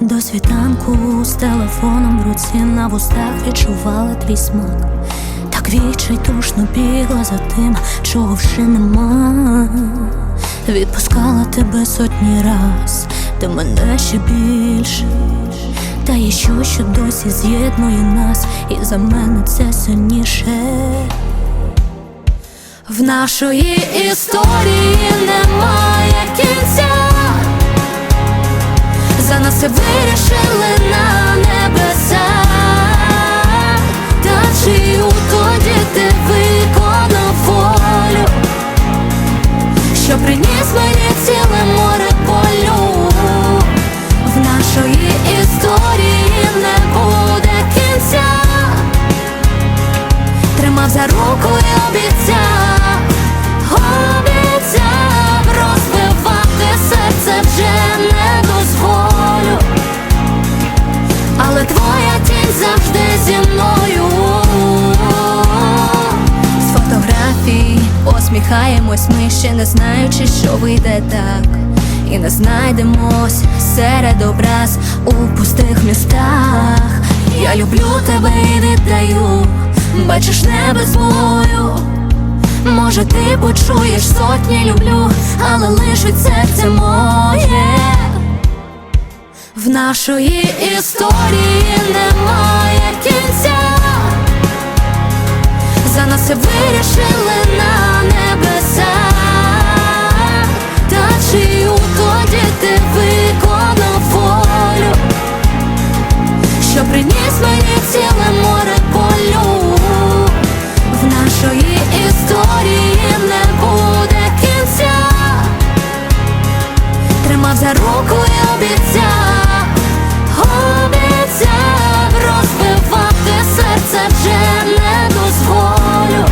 До світанку з телефоном в руці на вустах відчувала твій смак. Так відчайдушно бігла за тим, чого вже нема. Відпускала тебе сотні раз, ти мене ще більше. Та є що, що досі з'єднує нас, і за мене це сильніше. В нашої історії немає кінця. Нас вирішили на небесах Та чию тоді ти виконав волю Що приніс мені ціле море полю В нашої історії не буде кінця. Тримав за руку і Обіцяв посміхаємось ми ще не знаючи, що вийде так І не знайдемось серед образ у пустих містах Я люблю тебе і віддаю, бачиш небо свою Може, ти почуєш сотні люблю, але лишить серце моє. В нашої історії немає кінця. За нас вирішили на ти виконав волю, що приніс мені ціле море полю. В нашої історії не буде кінця. Тримав за руку і обіцяв, обіцяв розбивати серце вже не дозволю.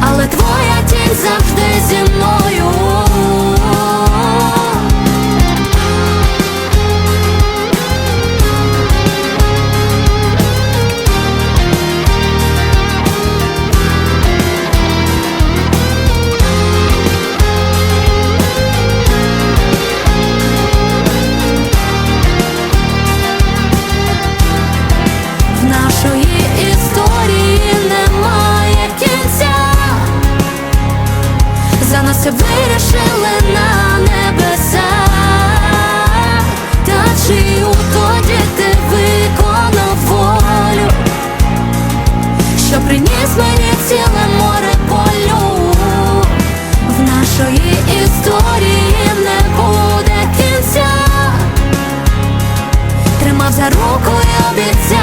Але твоя тінь завжди історії немає кінця. За нас вирішили на небесах. Та чию тоді ти виконав волю, що приніс мені ціле море полю. В нашої історії не буде кінця. Тримав за руку і обіцяв,